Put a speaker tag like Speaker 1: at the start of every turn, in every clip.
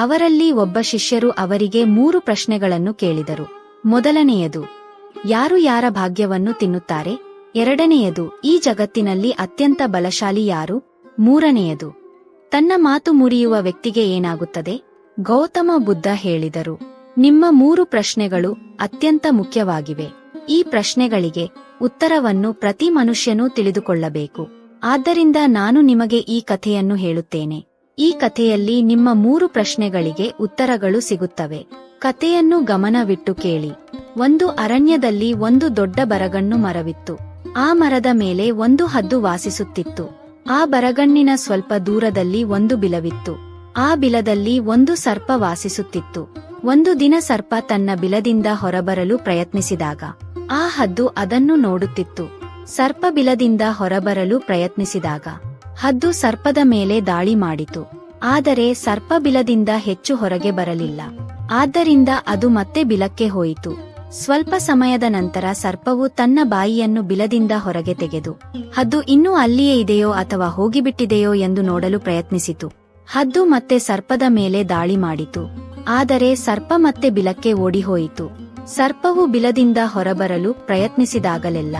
Speaker 1: ಅವರಲ್ಲಿ ಒಬ್ಬ ಶಿಷ್ಯರು ಅವರಿಗೆ ಮೂರು ಪ್ರಶ್ನೆಗಳನ್ನು ಕೇಳಿದರು. ಮೊದಲನೆಯದು, ಯಾರು ಯಾರ ಭಾಗ್ಯವನ್ನು ತಿನ್ನುತ್ತಾರೆ? ಎರಡನೆಯದು, ಈ ಜಗತ್ತಿನಲ್ಲಿ ಅತ್ಯಂತ ಬಲಶಾಲಿ ಯಾರು? ಮೂರನೆಯದು, ತನ್ನ ಮಾತು ಮುರಿಯುವ ವ್ಯಕ್ತಿಗೆ ಏನಾಗುತ್ತದೆ? ಗೌತಮ ಬುದ್ಧ ಹೇಳಿದರು, ನಿಮ್ಮ ಮೂರು ಪ್ರಶ್ನೆಗಳು ಅತ್ಯಂತ ಮುಖ್ಯವಾಗಿವೆ. ಈ ಪ್ರಶ್ನೆಗಳಿಗೆ ಉತ್ತರವನ್ನು ಪ್ರತಿ ಮನುಷ್ಯನೂ ತಿಳಿದುಕೊಳ್ಳಬೇಕು. ಆದ್ದರಿಂದ ನಾನು ನಿಮಗೆ ಈ ಕಥೆಯನ್ನು ಹೇಳುತ್ತೇನೆ. ಈ ಕಥೆಯಲ್ಲಿ ನಿಮ್ಮ ಮೂರು ಪ್ರಶ್ನೆಗಳಿಗೆ ಉತ್ತರಗಳು ಸಿಗುತ್ತವೆ. ಕಥೆಯನ್ನು ಗಮನವಿಟ್ಟು ಕೇಳಿ. ಒಂದು ಅರಣ್ಯದಲ್ಲಿ ಒಂದು ದೊಡ್ಡ ಬರಗಣ್ಣು ಮರವಿತ್ತು. ಆ ಮರದ ಮೇಲೆ ಒಂದು ಹದ್ದು ವಾಸಿಸುತ್ತಿತ್ತು. ಆ ಬರಗಣ್ಣಿನ ಸ್ವಲ್ಪ ದೂರದಲ್ಲಿ ಒಂದು ಬಿಲವಿತ್ತು. ಆ ಬಿಲದಲ್ಲಿ ಒಂದು ಸರ್ಪ ವಾಸಿಸುತ್ತಿತ್ತು. ಒಂದು ದಿನ ಸರ್ಪ ತನ್ನ ಬಿಲದಿಂದ ಹೊರಬರಲು ಪ್ರಯತ್ನಿಸಿದಾಗ, ಆ ಹದ್ದು ಅದನ್ನು ನೋಡುತ್ತಿತ್ತು. ಸರ್ಪ ಬಿಲದಿಂದ ಹೊರಬರಲು ಪ್ರಯತ್ನಿಸಿದಾಗ ಹದ್ದು ಸರ್ಪದ ಮೇಲೆ ದಾಳಿ ಮಾಡಿತು. ಆದರೆ ಸರ್ಪ ಬಿಲದಿಂದ ಹೆಚ್ಚು ಹೊರಗೆ ಬರಲಿಲ್ಲ. ಆದ್ದರಿಂದ ಅದು ಮತ್ತೆ ಬಿಲಕ್ಕೆ ಹೋಯಿತು. ಸ್ವಲ್ಪ ಸಮಯದ ನಂತರ ಸರ್ಪವು ತನ್ನ ಬಾಯಿಯನ್ನು ಬಿಲದಿಂದ ಹೊರಗೆ ತೆಗೆದು, ಹದ್ದು ಇನ್ನೂ ಅಲ್ಲಿಯೇ ಇದೆಯೋ ಅಥವಾ ಹೋಗಿಬಿಟ್ಟಿದೆಯೋ ಎಂದು ನೋಡಲು ಪ್ರಯತ್ನಿಸಿತು. ಹದ್ದು ಮತ್ತೆ ಸರ್ಪದ ಮೇಲೆ ದಾಳಿ ಮಾಡಿತು. ಆದರೆ ಸರ್ಪ ಮತ್ತೆ ಬಿಲಕ್ಕೆ ಓಡಿಹೋಯಿತು. ಸರ್ಪವು ಬಿಲದಿಂದ ಹೊರಬರಲು ಪ್ರಯತ್ನಿಸಿದಾಗಲೆಲ್ಲ,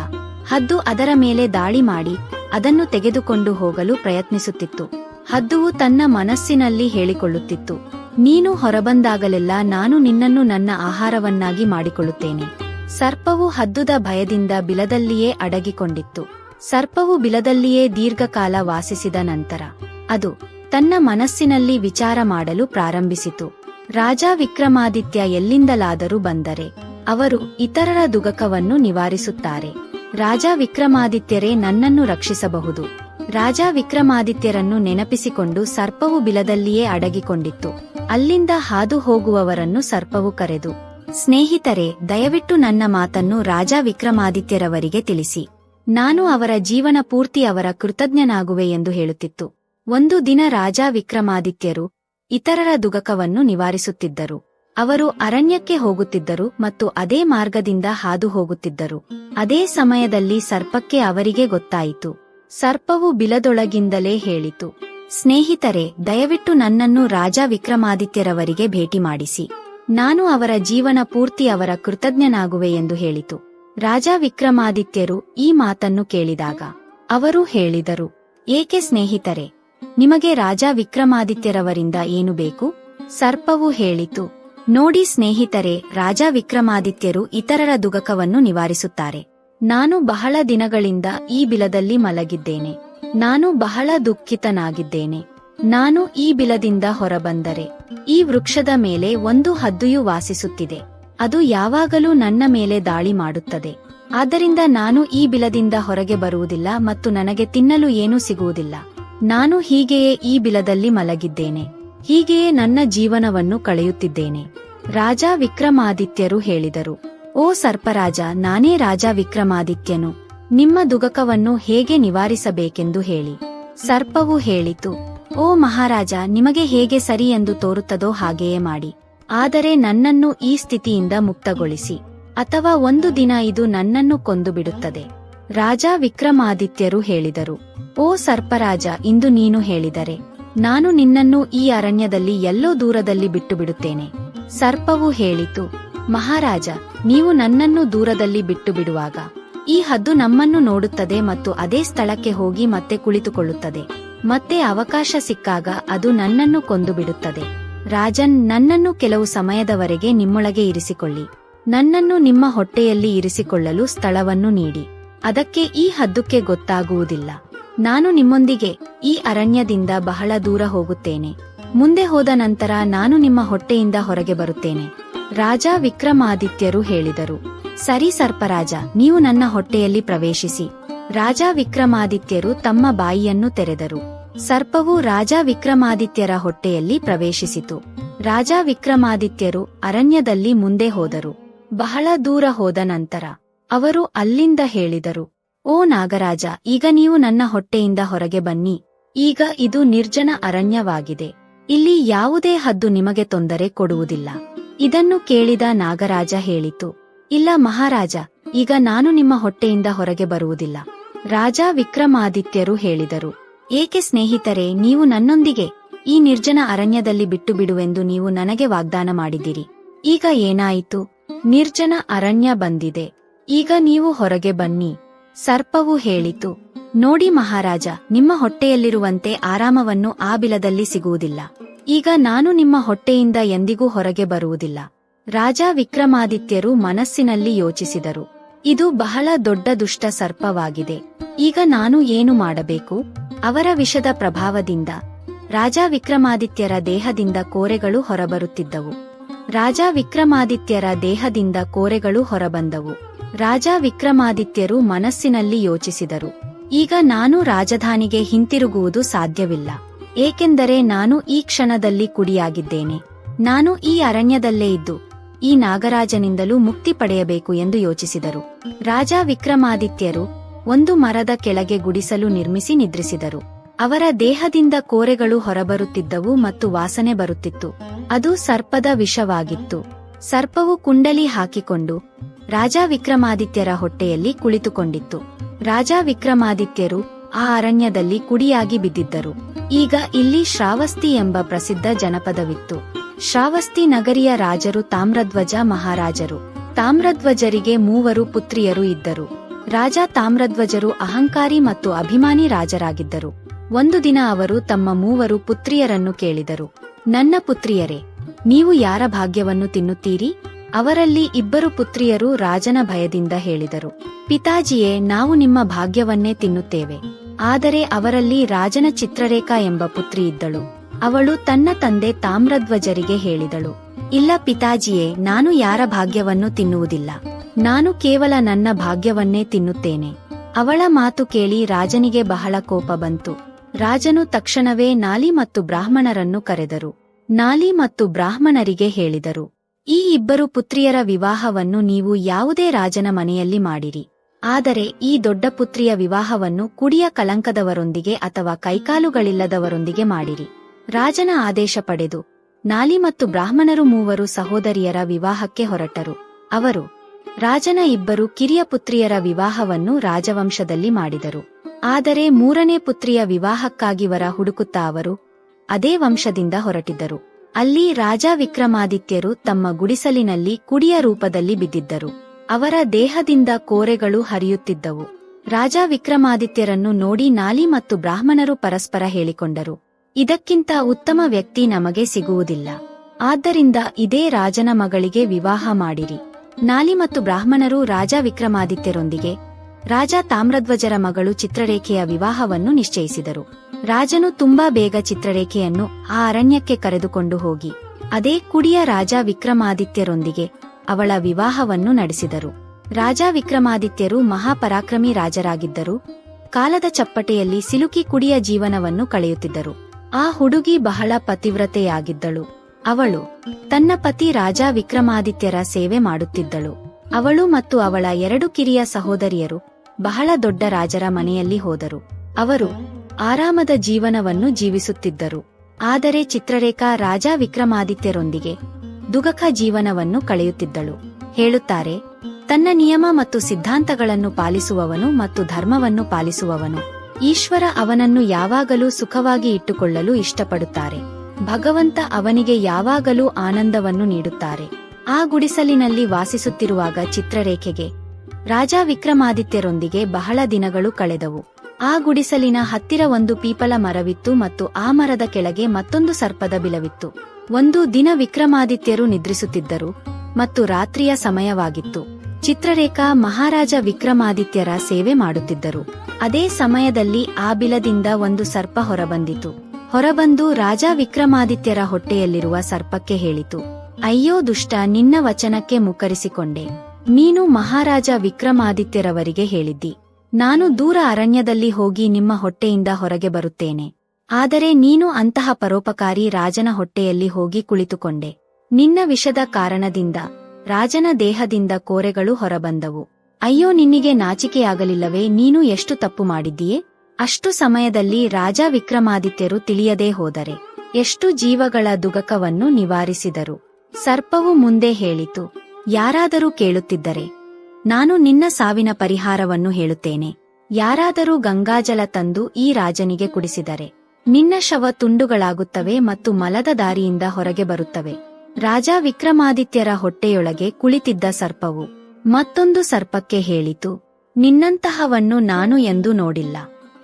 Speaker 1: ಹದ್ದು ಅದರ ಮೇಲೆ ದಾಳಿ ಮಾಡಿ ಅದನ್ನು ತೆಗೆದುಕೊಂಡು ಹೋಗಲು ಪ್ರಯತ್ನಿಸುತ್ತಿತ್ತು. ಹದ್ದುವು ತನ್ನ ಮನಸ್ಸಿನಲ್ಲಿ ಹೇಳಿಕೊಳ್ಳುತ್ತಿತ್ತು. ನೀನು ಹೊರಬಂದಾಗಲೆಲ್ಲ ನಾನು ನಿನ್ನನ್ನು ನನ್ನ ಆಹಾರವನ್ನಾಗಿ ಮಾಡಿಕೊಳ್ಳುತ್ತೇನೆ. ಸರ್ಪವು ಹದ್ದುದ ಭಯದಿಂದ ಬಿಲದಲ್ಲಿಯೇ ಅಡಗಿಕೊಂಡಿತ್ತು. ಸರ್ಪವು ಬಿಲದಲ್ಲಿಯೇ ದೀರ್ಘಕಾಲ ವಾಸಿಸಿದ ನಂತರ ಅದು ತನ್ನ ಮನಸ್ಸಿನಲ್ಲಿ ವಿಚಾರ ಮಾಡಲು ಪ್ರಾರಂಭಿಸಿತು. ರಾಜ ವಿಕ್ರಮಾದಿತ್ಯ ಎಲ್ಲಿಂದಲಾದರೂ ಬಂದರೆ ಅವರು ಇತರರ ದುಗಕವನ್ನು ನಿವಾರಿಸುತ್ತಾರೆ. ರಾಜ ವಿಕ್ರಮಾದಿತ್ಯರೇ ನನ್ನನ್ನು ರಕ್ಷಿಸಬಹುದು. ರಾಜ ವಿಕ್ರಮಾದಿತ್ಯರನ್ನು ನೆನಪಿಸಿಕೊಂಡು ಸರ್ಪವು ಬಿಲದಲ್ಲಿಯೇ ಅಡಗಿಕೊಂಡಿತ್ತು. ಅಲ್ಲಿಂದ ಹಾದು ಹೋಗುವವರನ್ನು ಸರ್ಪವು ಕರೆದು, ಸ್ನೇಹಿತರೆ, ದಯವಿಟ್ಟು ನನ್ನ ಮಾತನ್ನು ರಾಜ ವಿಕ್ರಮಾದಿತ್ಯರವರಿಗೆ ತಿಳಿಸಿ. ನಾನು ಅವರ ಜೀವನ ಪೂರ್ತಿ ಅವರ ಕೃತಜ್ಞನಾಗುವೆ ಎಂದು ಹೇಳುತ್ತಿತ್ತು. ಒಂದು ದಿನ ರಾಜ ವಿಕ್ರಮಾದಿತ್ಯರು ಇತರರ ದುಗಕವನ್ನು ನಿವಾರಿಸುತ್ತಿದ್ದರು. ಅವರು ಅರಣ್ಯಕ್ಕೆ ಹೋಗುತ್ತಿದ್ದರು ಮತ್ತು ಅದೇ ಮಾರ್ಗದಿಂದ ಹಾದು ಹೋಗುತ್ತಿದ್ದರು. ಅದೇ ಸಮಯದಲ್ಲಿ ಸರ್ಪಕ್ಕೆ ಅವರಿಗೆ ಗೊತ್ತಾಯಿತು. ಸರ್ಪವು ಬಿಲದೊಳಗಿಂದಲೇ ಹೇಳಿತು, ಸ್ನೇಹಿತರೆ, ದಯವಿಟ್ಟು ನನ್ನನ್ನು ರಾಜ ವಿಕ್ರಮಾದಿತ್ಯರವರಿಗೆ ಭೇಟಿ ಮಾಡಿಸಿ. ನಾನು ಅವರ ಜೀವನ ಪೂರ್ತಿ ಅವರ ಕೃತಜ್ಞನಾಗುವೆ ಎಂದು ಹೇಳಿತು. ರಾಜ ವಿಕ್ರಮಾದಿತ್ಯರು ಈ ಮಾತನ್ನು ಕೇಳಿದಾಗ ಅವರು ಹೇಳಿದರು, ಏಕೆ ಸ್ನೇಹಿತರೆ, ನಿಮಗೆ ರಾಜ ವಿಕ್ರಮಾದಿತ್ಯರವರಿಂದ ಏನು ಬೇಕು? ಸರ್ಪವು ಹೇಳಿತು ನೋಡಿ ಸ್ನೇಹಿತರೆ, ರಾಜ ವಿಕ್ರಮಾದಿತ್ಯರು ಇತರರ ದುಗಕವನ್ನು ನಿವಾರಿಸುತ್ತಾರೆ. ನಾನು ಬಹಳ ದಿನಗಳಿಂದ ಈ ಬಿಲದಲ್ಲಿ ಮಲಗಿದ್ದೇನೆ. ನಾನು ಬಹಳ ದುಃಖಿತನಾಗಿದ್ದೇನೆ. ನಾನು ಈ ಬಿಲದಿಂದ ಹೊರಬಂದರೆ, ಈ ವೃಕ್ಷದ ಮೇಲೆ ಒಂದು ಹದ್ದುಯು ವಾಸಿಸುತ್ತಿದೆ. ಅದು ಯಾವಾಗಲೂ ನನ್ನ ಮೇಲೆ ದಾಳಿ ಮಾಡುತ್ತದೆ. ಆದ್ದರಿಂದ ನಾನು ಈ ಬಿಲದಿಂದ ಹೊರಗೆ ಬರುವುದಿಲ್ಲ ಮತ್ತು ನನಗೆ ತಿನ್ನಲು ಏನೂ ಸಿಗುವುದಿಲ್ಲ. ನಾನು ಹೀಗೆಯೇ ಈ ಬಿಲದಲ್ಲಿ ಮಲಗಿದ್ದೇನೆ. ಹೀಗೆಯೇ ನನ್ನ ಜೀವನವನ್ನು ಕಳೆಯುತ್ತಿದ್ದೇನೆ. ರಾಜ ವಿಕ್ರಮಾದಿತ್ಯರು ಹೇಳಿದರು. ಓ ಸರ್ಪರಾಜ, ನಾನೇ ರಾಜ ವಿಕ್ರಮಾದಿತ್ಯನು. ನಿಮ್ಮ ದುಗಕವನ್ನು ಹೇಗೆ ನಿವಾರಿಸಬೇಕೆಂದು ಹೇಳಿ. ಸರ್ಪವು ಹೇಳಿತು. ಓ ಮಹಾರಾಜ, ನಿಮಗೆ ಹೇಗೆ ಸರಿ ಎಂದು ತೋರುತ್ತದೋ ಹಾಗೆಯೇ ಮಾಡಿ. ಆದರೆ ನನ್ನನ್ನು ಈ ಸ್ಥಿತಿಯಿಂದ ಮುಕ್ತಗೊಳಿಸಿ. ಅಥವಾ ಒಂದು ದಿನ ಇದು ನನ್ನನ್ನು ಕೊಂದು ಬಿಡುತ್ತದೆ ರಾಜ ವಿಕ್ರಮಾದಿತ್ಯರು ಹೇಳಿದರು. ಓ ಸರ್ಪರಾಜ, ಇಂದು ನೀನು ಹೇಳಿದರೆ. ನಾನು ನಿನ್ನನ್ನು ಈ ಅರಣ್ಯದಲ್ಲಿ ಎಲ್ಲೋ ದೂರದಲ್ಲಿ ಬಿಟ್ಟು ಬಿಡುತ್ತೇನೆ ಸರ್ಪವು ಹೇಳಿತು, ಮಹಾರಾಜ, ನೀವು ನನ್ನನ್ನು ದೂರದಲ್ಲಿ ಬಿಟ್ಟು ಬಿಡುವಾಗ ಈ ಹದ್ದು ನಮ್ಮನ್ನು ನೋಡುತ್ತದೆ ಮತ್ತು ಅದೇ ಸ್ಥಳಕ್ಕೆ ಹೋಗಿ ಮತ್ತೆ ಕುಳಿತುಕೊಳ್ಳುತ್ತದೆ. ಮತ್ತೆ ಅವಕಾಶ ಸಿಕ್ಕಾಗ ಅದು ನನ್ನನ್ನು ಕೊಂದು ಬಿಡುತ್ತದೆ ರಾಜನ್, ನನ್ನನ್ನು ಕೆಲವು ಸಮಯದವರೆಗೆ ನಿಮ್ಮೊಳಗೆ ಇರಿಸಿಕೊಳ್ಳಿ. ನನ್ನನ್ನು ನಿಮ್ಮ ಹೊಟ್ಟೆಯಲ್ಲಿ ಇರಿಸಿಕೊಳ್ಳಲು ಸ್ಥಳವನ್ನು ನೀಡಿ. ಅದಕ್ಕೆ ಈ ಹದ್ದುಕ್ಕೆ ಗೊತ್ತಾಗುವುದಿಲ್ಲ. ನಾನು ನಿಮ್ಮೊಂದಿಗೆ ಈ ಅರಣ್ಯದಿಂದ ಬಹಳ ದೂರ ಹೋಗುತ್ತೇನೆ. ಮುಂದೆ ಹೋದ ನಂತರ ನಾನು ನಿಮ್ಮ ಹೊಟ್ಟೆಯಿಂದ ಹೊರಗೆ ಬರುತ್ತೇನೆ. ರಾಜ ವಿಕ್ರಮಾದಿತ್ಯರು ಹೇಳಿದರು. ಸರಿ ಸರ್ಪರಾಜ, ನೀವು ನನ್ನ ಹೊಟ್ಟೆಯಲ್ಲಿ ಪ್ರವೇಶಿಸಿ. ರಾಜ ವಿಕ್ರಮಾದಿತ್ಯರು ತಮ್ಮ ಬಾಯಿಯನ್ನು ತೆರೆದರು. ಸರ್ಪವು ರಾಜ ವಿಕ್ರಮಾದಿತ್ಯರ ಹೊಟ್ಟೆಯಲ್ಲಿ ಪ್ರವೇಶಿಸಿತು. ರಾಜ ವಿಕ್ರಮಾದಿತ್ಯರು ಅರಣ್ಯದಲ್ಲಿ ಮುಂದೆ ಹೋದರು. ಬಹಳ ದೂರ ಹೋದ ನಂತರ ಅವರು ಅಲ್ಲಿಂದ ಹೇಳಿದರು. ಓ ನಾಗರಾಜ, ಈಗ ನೀವು ನನ್ನ ಹೊಟ್ಟೆಯಿಂದ ಹೊರಗೆ ಬನ್ನಿ. ಈಗ ಇದು ನಿರ್ಜನ ಅರಣ್ಯವಾಗಿದೆ. ಇಲ್ಲಿ ಯಾವುದೇ ಹದ್ದು ನಿಮಗೆ ತೊಂದರೆ ಕೊಡುವುದಿಲ್ಲ. ಇದನ್ನು ಕೇಳಿದ ನಾಗರಾಜ ಹೇಳಿತು. ಇಲ್ಲ ಮಹಾರಾಜ, ಈಗ ನಾನು ನಿಮ್ಮ ಹೊಟ್ಟೆಯಿಂದ ಹೊರಗೆ ಬರುವುದಿಲ್ಲ. ರಾಜ ವಿಕ್ರಮಾದಿತ್ಯರು ಹೇಳಿದರು. ಏಕೆ ಸ್ನೇಹಿತರೆ, ನೀವು ನನ್ನೊಂದಿಗೆ, ಈ ನಿರ್ಜನ ಅರಣ್ಯದಲ್ಲಿ ಬಿಟ್ಟು ಬಿಡುವೆಂದು ನೀವು ನನಗೆ ವಾಗ್ದಾನ ಮಾಡಿದಿರಿ ಈಗ ಏನಾಯಿತು? ನಿರ್ಜನ ಅರಣ್ಯ ಬಂದಿದೆ. ಈಗ ನೀವು ಹೊರಗೆ ಬನ್ನಿ. ಸರ್ಪವು ಹೇಳಿತು, ನೋಡಿ ಮಹಾರಾಜ, ನಿಮ್ಮ ಹೊಟ್ಟೆಯಲ್ಲಿರುವಂತೆ ಆರಾಮವನ್ನು ಆ ಬಿಲದಲ್ಲಿ ಸಿಗುವುದಿಲ್ಲ. ಈಗ ನಾನು ನಿಮ್ಮ ಹೊಟ್ಟೆಯಿಂದ ಎಂದಿಗೂ ಹೊರಗೆ ಬರುವುದಿಲ್ಲ. ರಾಜ ವಿಕ್ರಮಾದಿತ್ಯರು ಮನಸ್ಸಿನಲ್ಲಿ ಯೋಚಿಸಿದರು, ಇದು ಬಹಳ ದೊಡ್ಡ ದುಷ್ಟ ಸರ್ಪವಾಗಿದೆ. ಈಗ ನಾನು ಏನು ಮಾಡಬೇಕು? ಅವರ ವಿಷದ ಪ್ರಭಾವದಿಂದ, ರಾಜ ವಿಕ್ರಮಾದಿತ್ಯರ ದೇಹದಿಂದ ಕೋರೆಗಳು ಹೊರಬರುತ್ತಿದ್ದವು. ರಾಜ ವಿಕ್ರಮಾದಿತ್ಯರ ದೇಹದಿಂದ ಕೋರೆಗಳು ಹೊರಬಂದವು. ರಾಜ ವಿಕ್ರಮಾದಿತ್ಯರು ಮನಸ್ಸಿನಲ್ಲಿ ಯೋಚಿಸಿದರು. ಈಗ ನಾನು ರಾಜಧಾನಿಗೆ ಹಿಂತಿರುಗುವುದು ಸಾಧ್ಯವಿಲ್ಲ. ಏಕೆಂದರೆ ನಾನು ಈ ಕ್ಷಣದಲ್ಲಿ ಕುಡಿಯಾಗಿದ್ದೇನೆ. ನಾನು ಈ ಅರಣ್ಯದಲ್ಲೇ ಇದ್ದು, ಈ ನಾಗರಾಜನಿಂದಲೂ ಮುಕ್ತಿ ಪಡೆಯಬೇಕು ಎಂದು ಯೋಚಿಸಿದರು. ರಾಜ ವಿಕ್ರಮಾದಿತ್ಯರು ಒಂದು ಮರದ ಕೆಳಗೆ ಗುಡಿಸಲು ನಿರ್ಮಿಸಿ ನಿದ್ರಿಸಿದರು. ಅವರ ದೇಹದಿಂದ ಕೋರೆಗಳು ಹೊರಬರುತ್ತಿದ್ದವು ಮತ್ತು ವಾಸನೆ ಬರುತ್ತಿತ್ತು. ಅದು ಸರ್ಪದ ವಿಷವಾಗಿತ್ತು. ಸರ್ಪವು ಕುಂಡಲಿ ಹಾಕಿಕೊಂಡು ರಾಜ ವಿಕ್ರಮಾದಿತ್ಯರ ಹೊಟ್ಟೆಯಲ್ಲಿ ಕುಳಿತುಕೊಂಡಿತ್ತು. ರಾಜ ವಿಕ್ರಮಾದಿತ್ಯರು ಆ ಅರಣ್ಯದಲ್ಲಿ ಕುಡಿಯಾಗಿ ಬಿದ್ದಿದ್ದರು. ಈಗ ಇಲ್ಲಿ ಶ್ರಾವಸ್ತಿ ಎಂಬ ಪ್ರಸಿದ್ಧ ಜನಪದವಿತ್ತು. ಶ್ರಾವಸ್ತಿ ನಗರಿಯ ರಾಜರು ತಾಮ್ರಧ್ವಜ ಮಹಾರಾಜರು. ತಾಮ್ರಧ್ವಜರಿಗೆ ಮೂವರು ಪುತ್ರಿಯರು ಇದ್ದರು. ರಾಜ ತಾಮ್ರಧ್ವಜರು ಅಹಂಕಾರಿ ಮತ್ತು ಅಭಿಮಾನಿ ರಾಜರಾಗಿದ್ದರು. ಒಂದು ದಿನ ಅವರು ತಮ್ಮ ಮೂವರು ಪುತ್ರಿಯರನ್ನು ಕೇಳಿದರು. ನನ್ನ ಪುತ್ರಿಯರೇ ನೀವು ಯಾರ ಭಾಗ್ಯವನ್ನು ತಿನ್ನುತ್ತೀರಿ? ಅವರಲ್ಲಿ ಇಬ್ಬರು ಪುತ್ರಿಯರು ರಾಜನ ಭಯದಿಂದ ಹೇಳಿದರು. ಪಿತಾಜಿಯೇ, ನಾವು ನಿಮ್ಮ ಭಾಗ್ಯವನ್ನೇ ತಿನ್ನುತ್ತೇವೆ. ಆದರೆ ಅವರಲ್ಲಿ ರಾಜನ ಚಿತ್ರರೇಖಾ ಎಂಬ ಪುತ್ರಿ ಇದ್ದಳು. ಅವಳು ತನ್ನ ತಂದೆ ತಾಮ್ರಧ್ವಜರಿಗೆ ಹೇಳಿದಳು. ಇಲ್ಲ ಪಿತಾಜಿಯೇ, ನಾನು ಯಾರ ಭಾಗ್ಯವನ್ನು ತಿನ್ನುವುದಿಲ್ಲ. ನಾನು ಕೇವಲ ನನ್ನ ಭಾಗ್ಯವನ್ನೇ ತಿನ್ನುತ್ತೇನೆ. ಅವಳ ಮಾತು ಕೇಳಿ ರಾಜನಿಗೆ ಬಹಳ ಕೋಪ ಬಂತು. ರಾಜನು ತಕ್ಷಣವೇ ನಾಲಿ ಮತ್ತು ಬ್ರಾಹ್ಮಣರನ್ನು ಕರೆದರು. ನಾಲಿ ಮತ್ತು ಬ್ರಾಹ್ಮಣರಿಗೆ ಹೇಳಿದರು, ಈ ಇಬ್ಬರು ಪುತ್ರಿಯರ ವಿವಾಹವನ್ನು ನೀವು ಯಾವುದೇ ರಾಜನ ಮನೆಯಲ್ಲಿ ಮಾಡಿರಿ. ಆದರೆ ಈ ದೊಡ್ಡ ಪುತ್ರಿಯ ವಿವಾಹವನ್ನು ಕುಡಿಯ ಕಲಂಕದವರೊಂದಿಗೆ ಅಥವಾ ಕೈಕಾಲುಗಳಿಲ್ಲದವರೊಂದಿಗೆ ಮಾಡಿರಿ. ರಾಜನ ಆದೇಶ ಪಡೆದು ನಾಲಿ ಮತ್ತು ಬ್ರಾಹ್ಮಣರು ಮೂವರು ಸಹೋದರಿಯರ ವಿವಾಹಕ್ಕೆ ಹೊರಟರು. ಅವರು ರಾಜನ ಇಬ್ಬರು ಕಿರಿಯ ಪುತ್ರಿಯರ ವಿವಾಹವನ್ನು ರಾಜವಂಶದಲ್ಲಿ ಮಾಡಿದರು. ಆದರೆ ಮೂರನೇ ಪುತ್ರಿಯ ವಿವಾಹಕ್ಕಾಗಿ ವರ ಹುಡುಕುತ್ತಾ ಅವರು ಅದೇ ವಂಶದಿಂದ ಹೊರಟಿದ್ದರು. ಅಲ್ಲಿ ರಾಜ ವಿಕ್ರಮಾದಿತ್ಯರು ತಮ್ಮ ಗುಡಿಸಲಿನಲ್ಲಿ ಕುಡಿಯ ರೂಪದಲ್ಲಿ ಬಿದ್ದಿದ್ದರು. ಅವರ ದೇಹದಿಂದ ಕೋರೆಗಳು ಹರಿಯುತ್ತಿದ್ದವು. ರಾಜ ವಿಕ್ರಮಾದಿತ್ಯರನ್ನು ನೋಡಿ ನಾಲಿ ಮತ್ತು ಬ್ರಾಹ್ಮಣರು ಪರಸ್ಪರ ಹೇಳಿಕೊಂಡರು. ಇದಕ್ಕಿಂತ ಉತ್ತಮ ವ್ಯಕ್ತಿ ನಮಗೆ ಸಿಗುವುದಿಲ್ಲ. ಆದ್ದರಿಂದ ಇದೇ ರಾಜನ ಮಗಳಿಗೆ ವಿವಾಹ ಮಾಡಿರಿ. ನಾಲಿ ಮತ್ತು ಬ್ರಾಹ್ಮಣರು ರಾಜ ವಿಕ್ರಮಾದಿತ್ಯರೊಂದಿಗೆ, ರಾಜ ತಾಮ್ರಧ್ವಜರ ಮಗಳು ಚಿತ್ರರೇಖೆಯ ವಿವಾಹವನ್ನು ನಿಶ್ಚಯಿಸಿದರು. ರಾಜನು ತುಂಬಾ ಬೇಗ ಚಿತ್ರರೇಖೆಯನ್ನು ಆ ಅರಣ್ಯಕ್ಕೆ ಕರೆದುಕೊಂಡು ಹೋಗಿ, ಅದೇ ಕುಡಿಯ ರಾಜ ವಿಕ್ರಮಾದಿತ್ಯರೊಂದಿಗೆ ಅವಳ ವಿವಾಹವನ್ನು ನಡೆಸಿದರು. ರಾಜ ವಿಕ್ರಮಾದಿತ್ಯರು ಮಹಾಪರಾಕ್ರಮಿ ರಾಜರಾಗಿದ್ದರು, ಕಾಲದ ಚಪ್ಪಟೆಯಲ್ಲಿ ಸಿಲುಕಿ ಕುಡಿಯ ಜೀವನವನ್ನು ಕಳೆಯುತ್ತಿದ್ದರು. ಆ ಹುಡುಗಿ ಬಹಳ ಪತಿವ್ರತೆಯಾಗಿದ್ದಳು. ಅವಳು ತನ್ನ ಪತಿ ರಾಜ ವಿಕ್ರಮಾದಿತ್ಯರ ಸೇವೆ ಮಾಡುತ್ತಿದ್ದಳು. ಅವಳು ಮತ್ತು ಅವಳ ಎರಡು ಕಿರಿಯ ಸಹೋದರಿಯರು ಬಹಳ ದೊಡ್ಡ ರಾಜರ ಮನೆಯಲ್ಲಿ ಹೋದರು. ಅವರು ಆರಾಮದ ಜೀವನವನ್ನು ಜೀವಿಸುತ್ತಿದ್ದರು. ಆದರೆ ಚಿತ್ರರೇಖಾ ರಾಜ ವಿಕ್ರಮಾದಿತ್ಯರೊಂದಿಗೆ ದುಗಖ ಜೀವನವನ್ನು ಕಳೆಯುತ್ತಿದ್ದಳು. ಹೇಳುತ್ತಾರೆ, ತನ್ನ ನಿಯಮ ಮತ್ತು ಸಿದ್ಧಾಂತಗಳನ್ನು ಪಾಲಿಸುವವನು ಮತ್ತು ಧರ್ಮವನ್ನು ಪಾಲಿಸುವವನು. ಈಶ್ವರ ಅವನನ್ನು ಯಾವಾಗಲೂ ಸುಖವಾಗಿ ಇಟ್ಟುಕೊಳ್ಳಲು ಇಷ್ಟಪಡುತ್ತಾರೆ. ಭಗವಂತ ಅವನಿಗೆ ಯಾವಾಗಲೂ ಆನಂದವನ್ನು ನೀಡುತ್ತಾರೆ. ಆ ಗುಡಿಸಲಿನಲ್ಲಿ ವಾಸಿಸುತ್ತಿರುವಾಗ ಚಿತ್ರರೇಖೆಗೆ ರಾಜಾ ವಿಕ್ರಮಾದಿತ್ಯರೊಂದಿಗೆ ಬಹಳ ದಿನಗಳು ಕಳೆದವು. ಆ ಗುಡಿಸಲಿನ ಹತ್ತಿರ ಒಂದು ಪೀಪಲ ಮರವಿತ್ತು ಮತ್ತು ಆ ಮರದ ಕೆಳಗೆ ಮತ್ತೊಂದು ಸರ್ಪದ ಬಿಲವಿತ್ತು. ಒಂದು ದಿನ ವಿಕ್ರಮಾದಿತ್ಯರು ನಿದ್ರಿಸುತ್ತಿದ್ದರು ಮತ್ತು ರಾತ್ರಿಯ ಸಮಯವಾಗಿತ್ತು. ಚಿತ್ರರೇಖಾ ಮಹಾರಾಜ ವಿಕ್ರಮಾದಿತ್ಯರ ಸೇವೆ ಮಾಡುತ್ತಿದ್ದರು. ಅದೇ ಸಮಯದಲ್ಲಿ ಆ ಬಿಲದಿಂದ ಒಂದು ಸರ್ಪ ಹೊರಬಂದಿತು. ಹೊರಬಂದು ರಾಜ ವಿಕ್ರಮಾದಿತ್ಯರ ಹೊಟ್ಟೆಯಲ್ಲಿರುವ ಸರ್ಪಕ್ಕೆ ಹೇಳಿತು, ಅಯ್ಯೋ ದುಷ್ಟ, ನಿನ್ನ ವಚನಕ್ಕೆ ಮುಕ್ಕರಿಸಿಕೊಂಡೆ ನೀನು ಮಹಾರಾಜ ವಿಕ್ರಮಾದಿತ್ಯರವರಿಗೆ ಹೇಳಿದ್ದಿ. ನಾನು ದೂರ ಅರಣ್ಯದಲ್ಲಿ ಹೋಗಿ ನಿಮ್ಮ ಹೊಟ್ಟೆಯಿಂದ ಹೊರಗೆ ಬರುತ್ತೇನೆ. ಆದರೆ ನೀನು ಅಂತಹ ಪರೋಪಕಾರಿ ರಾಜನ ಹೊಟ್ಟೆಯಲ್ಲಿ ಹೋಗಿ ಕುಳಿತುಕೊಂಡೆ. ನಿನ್ನ ವಿಷದ ಕಾರಣದಿಂದ, ರಾಜನ ದೇಹದಿಂದ ಕೋರೆಗಳು ಹೊರಬಂದವು. ಅಯ್ಯೋ, ನಿನ್ನಿಗೆ ನಾಚಿಕೆಯಾಗಲಿಲ್ಲವೇ, ನೀನು ಎಷ್ಟು ತಪ್ಪು ಮಾಡಿದ್ದೀಯೇ? ಅಷ್ಟು ಸಮಯದಲ್ಲಿ ರಾಜ ವಿಕ್ರಮಾದಿತ್ಯರು ತಿಳಿಯದೇ ಹೋದರೆ, ಎಷ್ಟು ಜೀವಗಳ ದುಗಕವನ್ನು ನಿವಾರಿಸಿದರು. ಸರ್ಪವು ಮುಂದೆ ಹೇಳಿತು, ಯಾರಾದರೂ ಕೇಳುತ್ತಿದ್ದರೆ ನಾನು ನಿನ್ನ ಸಾವಿನ ಪರಿಹಾರವನ್ನು ಹೇಳುತ್ತೇನೆ. ಯಾರಾದರೂ ಗಂಗಾಜಲ ತಂದು ಈ ರಾಜನಿಗೆ ಕುಡಿಸಿದರೆ, ನಿನ್ನ ಶವ ತುಂಡುಗಳಾಗುತ್ತವೆ ಮತ್ತು ಮಲದ ದಾರಿಯಿಂದ ಹೊರಗೆ ಬರುತ್ತವೆ. ರಾಜ ವಿಕ್ರಮಾದಿತ್ಯರ ಹೊಟ್ಟೆಯೊಳಗೆ ಕುಳಿತಿದ್ದ ಸರ್ಪವು ಮತ್ತೊಂದು ಸರ್ಪಕ್ಕೆ ಹೇಳಿತು, ನಿನ್ನಂತಹವನ್ನು ನಾನು ಎಂದು ನೋಡಿಲ್ಲ.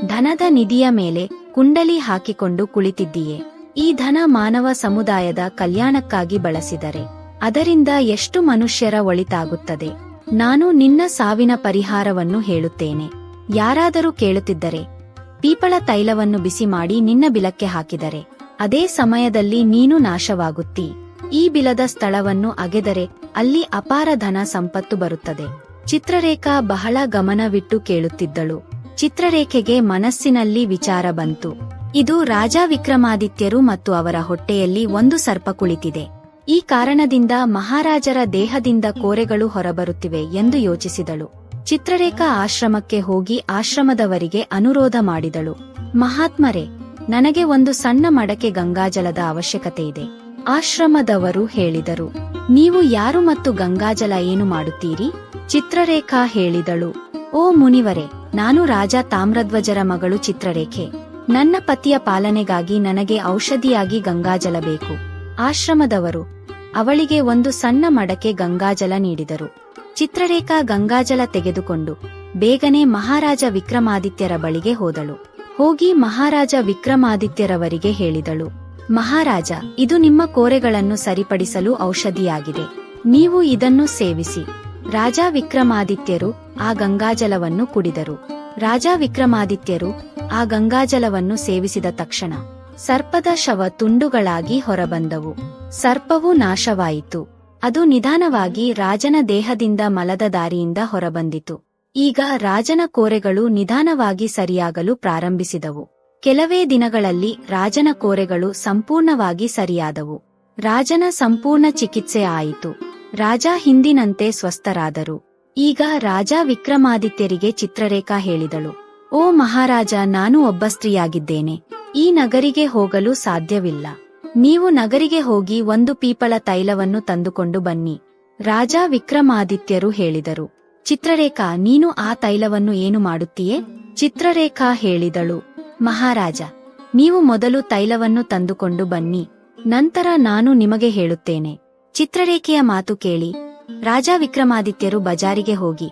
Speaker 1: ಧನದ ನಿಧಿಯ ಮೇಲೆ ಕುಂಡಲಿ ಹಾಕಿಕೊಂಡು ಕುಳಿತಿದ್ದೀಯೇ. ಈ ಧನ ಮಾನವ ಸಮುದಾಯದ ಕಲ್ಯಾಣಕ್ಕಾಗಿ ಬಳಸಿದರೆ, ಅದರಿಂದ ಎಷ್ಟು ಮನುಷ್ಯರ ಒಳಿತಾಗುತ್ತದೆ? ನಾನು ನಿನ್ನ ಸಾವಿನ ಪರಿಹಾರವನ್ನು ಹೇಳುತ್ತೇನೆ. ಯಾರಾದರೂ ಕೇಳುತ್ತಿದ್ದರೆ, ಪೀಪಳ ತೈಲವನ್ನು ಬಿಸಿ ಮಾಡಿ ನಿನ್ನ ಬಿಲಕ್ಕೆ ಹಾಕಿದರೆ, ಅದೇ ಸಮಯದಲ್ಲಿ ನೀನು ನಾಶವಾಗುತ್ತಿ. ಈ ಬಿಲದ ಸ್ಥಳವನ್ನು ಅಗೆದರೆ, ಅಲ್ಲಿ ಅಪಾರ ಧನ ಸಂಪತ್ತು ಬರುತ್ತದೆ. ಚಿತ್ರರೇಖಾ ಬಹಳ ಗಮನವಿಟ್ಟು ಕೇಳುತ್ತಿದ್ದಳು. ಚಿತ್ರರೇಖೆಗೆ ಮನಸ್ಸಿನಲ್ಲಿ ವಿಚಾರ ಬಂತು. ಇದು ರಾಜ ವಿಕ್ರಮಾದಿತ್ಯರು ಮತ್ತು ಅವರ ಹೊಟ್ಟೆಯಲ್ಲಿ ಒಂದು ಸರ್ಪ ಕುಳಿತಿದೆ. ಈ ಕಾರಣದಿಂದ ಮಹಾರಾಜರ ದೇಹದಿಂದ ಕೋರೆಗಳು ಹೊರಬರುತ್ತಿವೆ ಎಂದು ಯೋಚಿಸಿದಳು. ಚಿತ್ರರೇಖಾ ಆಶ್ರಮಕ್ಕೆ ಹೋಗಿ ಆಶ್ರಮದವರಿಗೆ ಅನುರೋಧ ಮಾಡಿದಳು. ಮಹಾತ್ಮರೇ, ನನಗೆ ಒಂದು ಸಣ್ಣ ಮಡಕೆ ಗಂಗಾಜಲದ ಅವಶ್ಯಕತೆ ಇದೆ ಆಶ್ರಮದವರು ಹೇಳಿದರು. ನೀವು ಯಾರು ಮತ್ತು ಗಂಗಾಜಲ ಏನು ಮಾಡುತ್ತೀರಿ? ಚಿತ್ರರೇಖಾ ಹೇಳಿದಳು. ಓ ಮುನಿವರೇ, ನಾನು ರಾಜ ತಾಮ್ರಧ್ವಜರ ಮಗಳು ಚಿತ್ರರೇಖೆ. ನನ್ನ ಪತಿಯ ಪಾಲನೆಗಾಗಿ ನನಗೆ ಔಷಧಿಯಾಗಿ ಗಂಗಾಜಲ ಬೇಕು. ಆಶ್ರಮದವರು ಅವಳಿಗೆ ಒಂದು ಸಣ್ಣ ಮಡಕೆ ಗಂಗಾಜಲ ನೀಡಿದರು. ಚಿತ್ರರೇಖಾ ಗಂಗಾಜಲ ತೆಗೆದುಕೊಂಡು ಬೇಗನೆ ಮಹಾರಾಜ ವಿಕ್ರಮಾದಿತ್ಯರ ಬಳಿಗೆ ಹೋದಳು. ಹೋಗಿ ಮಹಾರಾಜ ವಿಕ್ರಮಾದಿತ್ಯರವರಿಗೆ ಹೇಳಿದಳು, ಮಹಾರಾಜ, ಇದು ನಿಮ್ಮ ಕೋರೆಗಳನ್ನು ಸರಿಪಡಿಸಲು ಔಷಧಿಯಾಗಿದೆ. ನೀವು ಇದನ್ನು ಸೇವಿಸಿ. ರಾಜ ವಿಕ್ರಮಾದಿತ್ಯರು ಆ ಗಂಗಾಜಲವನ್ನು ಕುಡಿದರು. ರಾಜ ವಿಕ್ರಮಾದಿತ್ಯರು ಆ ಗಂಗಾಜಲವನ್ನು ಸೇವಿಸಿದ ತಕ್ಷಣ ಸರ್ಪದ ಶವ ತುಂಡುಗಳಾಗಿ ಹೊರಬಂದವು. ಸರ್ಪವು ನಾಶವಾಯಿತು. ಅದು ನಿಧಾನವಾಗಿ ರಾಜನ ದೇಹದಿಂದ ಮಲದ ದಾರಿಯಿಂದ ಹೊರಬಂದಿತು. ಈಗ ರಾಜನ ಕೋರೆಗಳು ನಿಧಾನವಾಗಿ ಸರಿಯಾಗಲು ಪ್ರಾರಂಭಿಸಿದವು. ಕೆಲವೇ ದಿನಗಳಲ್ಲಿ ರಾಜನ ಕೋರೆಗಳು ಸಂಪೂರ್ಣವಾಗಿ ಸರಿಯಾದವು. ರಾಜನ ಸಂಪೂರ್ಣ ಚಿಕಿತ್ಸೆ ಆಯಿತು. ರಾಜ ಹಿಂದಿನಂತೆ ಸ್ವಸ್ಥರಾದರು. ಈಗ ರಾಜ ವಿಕ್ರಮಾದಿತ್ಯರಿಗೆ ಚಿತ್ರರೇಖಾ ಹೇಳಿದಳು. ಓ ಮಹಾರಾಜ, ನಾನು ಒಬ್ಬ ಸ್ತ್ರೀಯಾಗಿದ್ದೇನೆ. ಈ ನಗರಿಗೆ ಹೋಗಲು ಸಾಧ್ಯವಿಲ್ಲ. ನೀವು ನಗರಿಗೆ ಹೋಗಿ ಒಂದು ಪೀಪಳ ತೈಲವನ್ನು ತಂದುಕೊಂಡು ಬನ್ನಿ, ರಾಜ ವಿಕ್ರಮಾದಿತ್ಯರು ಹೇಳಿದರು. ಚಿತ್ರರೇಖಾ, ನೀನು ಆ ತೈಲವನ್ನು ಏನು ಮಾಡುತ್ತೀಯೇ? ಚಿತ್ರರೇಖಾ ಹೇಳಿದಳು. ಮಹಾರಾಜ, ನೀವು ಮೊದಲು ತೈಲವನ್ನು ತಂದುಕೊಂಡು ಬನ್ನಿ, ನಂತರ ನಾನು ನಿಮಗೆ ಹೇಳುತ್ತೇನೆ. ಚಿತ್ರರೇಖೆಯ ಮಾತು ಕೇಳಿ, ರಾಜ ವಿಕ್ರಮಾದಿತ್ಯರು ಬಜಾರಿಗೆ ಹೋಗಿ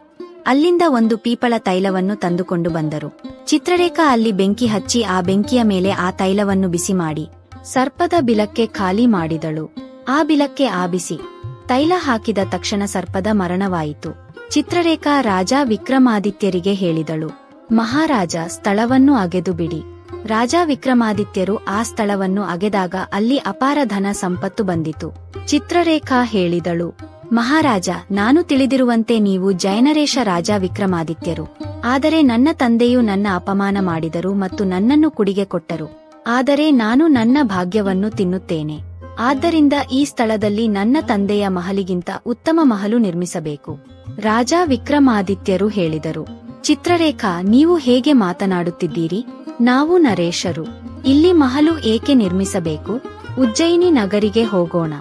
Speaker 1: ಅಲ್ಲಿಂದ ಒಂದು ಪೀಪಳ ತೈಲವನ್ನು ತಂದುಕೊಂಡು ಬಂದರು. ಚಿತ್ರರೇಖಾ ಅಲ್ಲಿ ಬೆಂಕಿ ಹಚ್ಚಿ ಆ ಬೆಂಕಿಯ ಮೇಲೆ ಆ ತೈಲವನ್ನು ಬಿಸಿ ಮಾಡಿ, ಸರ್ಪದ ಬಿಲಕ್ಕೆ ಖಾಲಿ ಮಾಡಿದಳು. ಆ ಬಿಲಕ್ಕೆ ಆ ಬಿಸಿ ತೈಲ ಹಾಕಿದ ತಕ್ಷಣ ಸರ್ಪದ ಮರಣವಾಯಿತು. ಚಿತ್ರರೇಖಾ ರಾಜ ವಿಕ್ರಮಾದಿತ್ಯರಿಗೆ ಹೇಳಿದಳು, ಮಹಾರಾಜ, ಸ್ಥಳವನ್ನು ಅಗೆದು ಬಿಡಿ. ರಾಜ ವಿಕ್ರಮಾದಿತ್ಯರು ಆ ಸ್ಥಳವನ್ನು ಅಗೆದಾಗ ಅಲ್ಲಿ ಅಪಾರ ಧನ ಸಂಪತ್ತು ಬಂದಿತು. ಚಿತ್ರರೇಖಾ ಹೇಳಿದಳು ಮಹಾರಾಜ, ನಾನು ತಿಳಿದಿರುವಂತೆ ನೀವು ಜೈನರೇಶ ರಾಜ ವಿಕ್ರಮಾದಿತ್ಯರು. ಆದರೆ ನನ್ನ ತಂದೆಯು ನನ್ನ ಅಪಮಾನ ಮಾಡಿದರು ಮತ್ತು ನನ್ನನ್ನು ಕುಡಿಗೆ ಕೊಟ್ಟರು. ಆದರೆ ನಾನು ನನ್ನ ಭಾಗ್ಯವನ್ನು ತಿನ್ನುತ್ತೇನೆ. ಆದ್ದರಿಂದ ಈ ಸ್ಥಳದಲ್ಲಿ ನನ್ನ ತಂದೆಯ ಮಹಲಿಗಿಂತ ಉತ್ತಮ ಮಹಲು ನಿರ್ಮಿಸಬೇಕು. ರಾಜ ವಿಕ್ರಮಾದಿತ್ಯರು ಹೇಳಿದರು, ಚಿತ್ರರೇಖಾ, ನೀವು ಹೇಗೆ ಮಾತನಾಡುತ್ತಿದ್ದೀರಿ? ನಾವು ನರೇಶರು. ಇಲ್ಲಿ ಮಹಲು ಏಕೆ ನಿರ್ಮಿಸಬೇಕು? ಉಜ್ಜಯಿನಿ ನಗರಿಗೆ ಹೋಗೋಣ.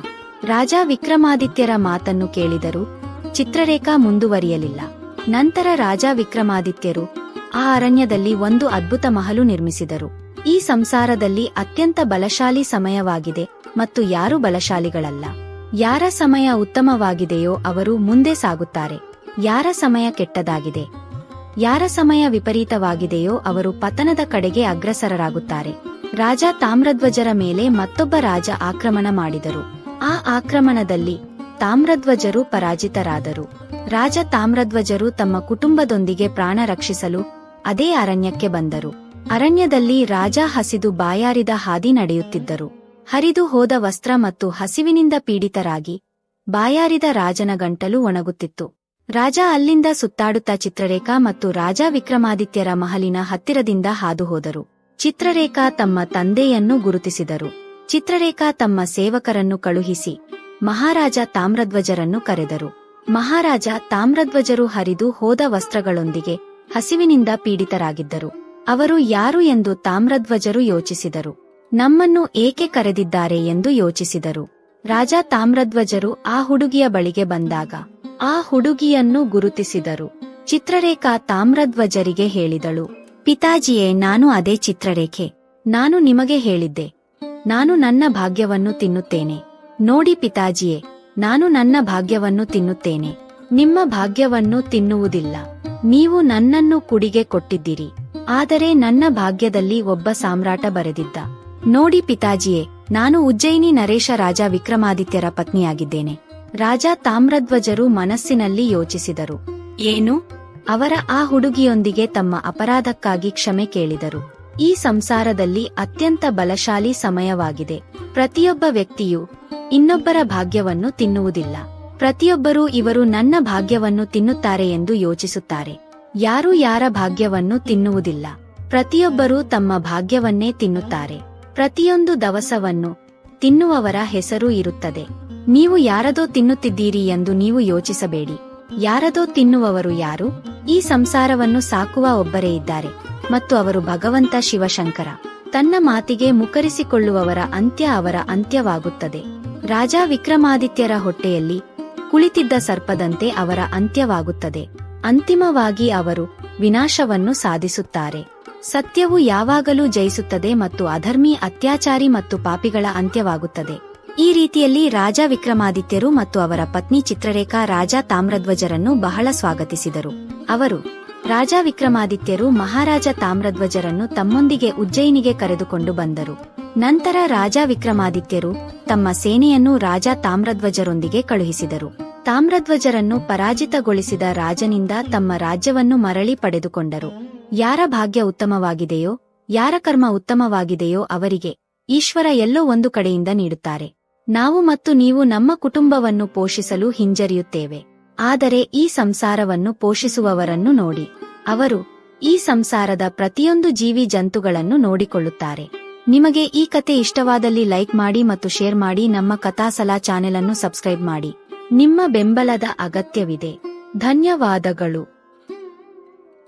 Speaker 1: ರಾಜ ವಿಕ್ರಮಾದಿತ್ಯರ ಮಾತನ್ನು ಕೇಳಿದರು ಚಿತ್ರರೇಖಾ ಮುಂದುವರಿಯಲಿಲ್ಲ. ನಂತರ ರಾಜ ವಿಕ್ರಮಾದಿತ್ಯರು ಆ ಅರಣ್ಯದಲ್ಲಿ ಒಂದು ಅದ್ಭುತ ಮಹಲು ನಿರ್ಮಿಸಿದರು. ಈ ಸಂಸಾರದಲ್ಲಿ ಅತ್ಯಂತ ಬಲಶಾಲಿ ಸಮಯವಾಗಿದೆ ಮತ್ತು ಯಾರು ಬಲಶಾಲಿಗಳಲ್ಲ. ಯಾರ ಸಮಯ ಉತ್ತಮವಾಗಿದೆಯೋ ಅವರು ಮುಂದೆ ಸಾಗುತ್ತಾರೆ. ಯಾರ ಸಮಯ ಕೆಟ್ಟದಾಗಿದೆ? ಯಾರ ಸಮಯ ವಿಪರೀತವಾಗಿದೆಯೋ ಅವರು ಪತನದ ಕಡೆಗೆ ಅಗ್ರಸರರಾಗುತ್ತಾರೆ. ರಾಜ ತಾಮ್ರಧ್ವಜರ ಮೇಲೆ ಮತ್ತೊಬ್ಬ ರಾಜ ಆಕ್ರಮಣ ಮಾಡಿದರು. ಆ ಆಕ್ರಮಣದಲ್ಲಿ ತಾಮ್ರಧ್ವಜರು ಪರಾಜಿತರಾದರು. ರಾಜ ತಾಮ್ರಧ್ವಜರು ತಮ್ಮ ಕುಟುಂಬದೊಂದಿಗೆ ಪ್ರಾಣ ರಕ್ಷಿಸಲು ಅದೇ ಅರಣ್ಯಕ್ಕೆ ಬಂದರು. ಅರಣ್ಯದಲ್ಲಿ ರಾಜ ಹಸಿದು ಬಾಯಾರಿದ ಹಾದಿ ನಡೆಯುತ್ತಿದ್ದರು. ಹರಿದು ಹೋದ ವಸ್ತ್ರ ಮತ್ತು ಹಸಿವಿನಿಂದ ಪೀಡಿತರಾಗಿ ಬಾಯಾರಿದ ರಾಜನ ಗಂಟಲು ಒಣಗುತ್ತಿತ್ತು. ರಾಜ ಅಲ್ಲಿಂದ ಸುತ್ತಾಡುತ್ತಾ ಚಿತ್ರರೇಖಾ ಮತ್ತು ರಾಜ ವಿಕ್ರಮಾದಿತ್ಯರ ಮಹಲಿನ ಹತ್ತಿರದಿಂದ ಹಾದುಹೋದರು ಚಿತ್ರರೇಖಾ ತಮ್ಮ ತಂದೆಯನ್ನು ಗುರುತಿಸಿದರು. ಚಿತ್ರರೇಖಾ ತಮ್ಮ ಸೇವಕರನ್ನು ಕಳುಹಿಸಿ ಮಹಾರಾಜ ತಾಮ್ರಧ್ವಜರನ್ನು ಕರೆದರು. ಮಹಾರಾಜ ತಾಮ್ರಧ್ವಜರು ಹರಿದು ಹೋದ ವಸ್ತ್ರಗಳೊಂದಿಗೆ ಹಸಿವಿನಿಂದ ಪೀಡಿತರಾಗಿದ್ದರು. ಅವರು ಯಾರು ಎಂದು ತಾಮ್ರಧ್ವಜರು ಯೋಚಿಸಿದರು. ನಮ್ಮನ್ನು ಏಕೆ ಕರೆದಿದ್ದಾರೆ ಎಂದು ಯೋಚಿಸಿದರು. ರಾಜ ತಾಮ್ರಧ್ವಜರು ಆ ಹುಡುಗಿಯ ಬಳಿಗೆ ಬಂದಾಗ ಆ ಹುಡುಗಿಯನ್ನು ಗುರುತಿಸಿದರು. ಚಿತ್ರರೇಖಾ ತಾಮ್ರಧ್ವಜರಿಗೆ ಹೇಳಿದಳು, ಪಿತಾಜಿಯೇ, ನಾನು ಅದೇ ಚಿತ್ರರೇಖೆ. ನಾನು ನಿಮಗೆ ಹೇಳಿದ್ದೆ. ನಾನು ನನ್ನ ಭಾಗ್ಯವನ್ನು ತಿನ್ನುತ್ತೇನೆ. ನೋಡಿ ಪಿತಾಜಿಯೇ, ನಾನು ನನ್ನ ಭಾಗ್ಯವನ್ನು ತಿನ್ನುತ್ತೇನೆ. ನಿಮ್ಮ ಭಾಗ್ಯವನ್ನು ತಿನ್ನುವುದಿಲ್ಲ. ನೀವು ನನ್ನನ್ನು ಕುಡಿಗೆ ಕೊಟ್ಟಿದ್ದೀರಿ. ಆದರೆ ನನ್ನ ಭಾಗ್ಯದಲ್ಲಿ ಒಬ್ಬ ಸಾಮ್ರಾಟ ಬರೆದಿದ್ದ. ನೋಡಿ ಪಿತಾಜಿಯೇ, ನಾನು ಉಜ್ಜಯಿನಿ ನರೇಶ ರಾಜ ವಿಕ್ರಮಾದಿತ್ಯರ ಪತ್ನಿಯಾಗಿದ್ದೇನೆ. ರಾಜ ತಾಮ್ರಧ್ವಜರು ಮನಸ್ಸಿನಲ್ಲಿ ಯೋಚಿಸಿದರು. ಏನು? ಅವರ ಆ ಹುಡುಗಿಯೊಂದಿಗೆ ತಮ್ಮ ಅಪರಾಧಕ್ಕಾಗಿ ಕ್ಷಮೆ ಕೇಳಿದರು. ಈ ಸಂಸಾರದಲ್ಲಿ ಅತ್ಯಂತ ಬಲಶಾಲಿ ಸಮಯವಾಗಿದೆ. ಪ್ರತಿಯೊಬ್ಬ ವ್ಯಕ್ತಿಯು ಇನ್ನೊಬ್ಬರ ಭಾಗ್ಯವನ್ನು ತಿನ್ನುವುದಿಲ್ಲ. ಪ್ರತಿಯೊಬ್ಬರೂ ಇವರು ನನ್ನ ಭಾಗ್ಯವನ್ನು ತಿನ್ನುತ್ತಾರೆ ಎಂದು ಯೋಚಿಸುತ್ತಾರೆ. ಯಾರೂ ಯಾರ ಭಾಗ್ಯವನ್ನು ತಿನ್ನುವುದಿಲ್ಲ. ಪ್ರತಿಯೊಬ್ಬರೂ ತಮ್ಮ ಭಾಗ್ಯವನ್ನೇ ತಿನ್ನುತ್ತಾರೆ. ಪ್ರತಿಯೊಂದು ದವಸವನ್ನು ತಿನ್ನುವವರ ಹೆಸರು ಇರುತ್ತದೆ. ನೀವು ಯಾರದೋ ತಿನ್ನುತ್ತಿದ್ದೀರಿ ಎಂದು ನೀವು ಯೋಚಿಸಬೇಡಿ. ಯಾರದೋ ತಿನ್ನುವವರು ಯಾರು? ಈ ಸಂಸಾರವನ್ನು ಸಾಕುವ ಒಬ್ಬರೇ ಇದ್ದಾರೆ. ಮತ್ತು ಅವರು ಭಗವಂತ ಶಿವಶಂಕರ. ತನ್ನ ಮಾತಿಗೆ ಮುಖರಿಸಿಕೊಳ್ಳುವವರ ಅಂತ್ಯ ಅವರ ಅಂತ್ಯವಾಗುತ್ತದೆ. ರಾಜ ವಿಕ್ರಮಾದಿತ್ಯರ ಹೊಟ್ಟೆಯಲ್ಲಿ ಕುಳಿತಿದ್ದ ಸರ್ಪದಂತೆ ಅವರ ಅಂತ್ಯವಾಗುತ್ತದೆ. ಅಂತಿಮವಾಗಿ ಅವರು ವಿನಾಶವನ್ನು ಸಾಧಿಸುತ್ತಾರೆ. ಸತ್ಯವು ಯಾವಾಗಲೂ ಜಯಿಸುತ್ತದೆ ಮತ್ತು ಅಧರ್ಮಿ, ಅತ್ಯಾಚಾರಿ ಮತ್ತು ಪಾಪಿಗಳ ಅಂತ್ಯವಾಗುತ್ತದೆ. ಈ ರೀತಿಯಲ್ಲಿ ರಾಜ ವಿಕ್ರಮಾದಿತ್ಯರು ಮತ್ತು ಅವರ ಪತ್ನಿ ಚಿತ್ರರೇಖಾ ರಾಜ ತಾಮ್ರಧ್ವಜರನ್ನು ಬಹಳ ಸ್ವಾಗತಿಸಿದರು. ಅವರು, ರಾಜ ವಿಕ್ರಮಾದಿತ್ಯರು ಮಹಾರಾಜ ತಾಮ್ರಧ್ವಜರನ್ನು ತಮ್ಮೊಂದಿಗೆ ಉಜ್ಜಯಿನಿಗೆ ಕರೆದುಕೊಂಡು ಬಂದರು. ನಂತರ ರಾಜ ವಿಕ್ರಮಾದಿತ್ಯರು ತಮ್ಮ ಸೇನೆಯನ್ನು ರಾಜ ತಾಮ್ರಧ್ವಜರೊಂದಿಗೆ ಕಳುಹಿಸಿದರು. ತಾಮ್ರಧ್ವಜರನ್ನು ಪರಾಜಿತಗೊಳಿಸಿದ ರಾಜನಿಂದ ತಮ್ಮ ರಾಜ್ಯವನ್ನು ಮರಳಿ ಪಡೆದುಕೊಂಡರು. ಯಾರ ಭಾಗ್ಯ ಉತ್ತಮವಾಗಿದೆಯೋ, ಯಾರ ಕರ್ಮ ಉತ್ತಮವಾಗಿದೆಯೋ ಅವರಿಗೆ ಈಶ್ವರ ಎಲ್ಲೋ ಒಂದು ಕಡೆಯಿಂದ ನೀಡುತ್ತಾರೆ. ನಾವು ಮತ್ತು ನೀವು ನಮ್ಮ ಕುಟುಂಬವನ್ನು ಪೋಷಿಸಲು ಹಿಂಜರಿಯುತ್ತೇವೆ. ಆದರೆ ಈ ಸಂಸಾರವನ್ನು ಪೋಷಿಸುವವರನ್ನು ನೋಡಿ. ಅವರು ಈ ಸಂಸಾರದ ಪ್ರತಿಯೊಂದು ಜೀವಿ ಜಂತುಗಳನ್ನು ನೋಡಿಕೊಳ್ಳುತ್ತಾರೆ. ನಿಮಗೆ ಈ ಕತೆ ಇಷ್ಟವಾದಲ್ಲಿ ಲೈಕ್ ಮಾಡಿ ಮತ್ತು ಶೇರ್ ಮಾಡಿ ನಮ್ಮ ಕಥಾಸಲಾ ಚಾನೆಲ್ ಅನ್ನು ಸಬ್ಸ್ಕ್ರೈಬ್ ಮಾಡಿ. ನಿಮ್ಮ ಬೆಂಬಲದ ಅಗತ್ಯವಿದೆ. ಧನ್ಯವಾದಗಳು.